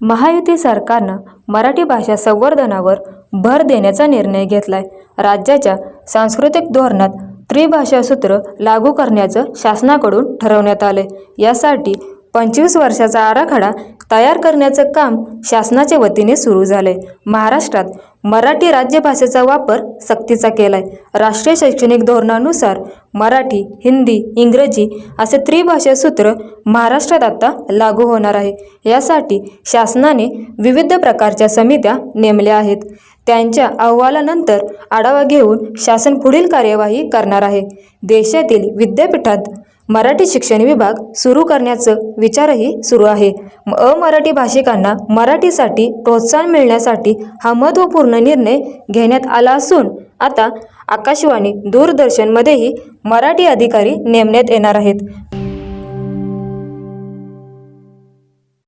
महायुती सरकारनं मराठी भाषा संवर्धनावर भर देण्याचा निर्णय घेतलाय. राज्याच्या सांस्कृतिक धोरणात त्रिभाषा सूत्र लागू करण्याचं शासनाकडून ठरवण्यात आलंय. यासाठी पंचवीस वर्षाचा आराखडा तयार करण्याचं काम शासनाच्या वतीने सुरू झालंय. महाराष्ट्रात मराठी राज्यभाषेचा वापर सक्तीचा केला आहे राष्ट्रीय शैक्षणिक धोरणानुसार मराठी हिंदी इंग्रजी असे त्रिभाषा सूत्र महाराष्ट्रात आता लागू होणार आहे. यासाठी शासनाने विविध प्रकारच्या समित्या नेमल्या आहेत. त्यांच्या अहवालानंतर आढावा घेऊन शासन पुढील कार्यवाही करणार आहे. देशातील विद्यापीठात मराठी शिक्षण विभाग सुरू करण्याचं विचारही सुरू आहे. म- अमराठी भाषिकांना मराठीसाठी प्रोत्साहन मिळण्यासाठी हा महत्त्वपूर्ण निर्णय घेण्यात आला असून आता आकाशवाणी दूरदर्शनमध्येही मराठी अधिकारी नेमण्यात येणार आहेत.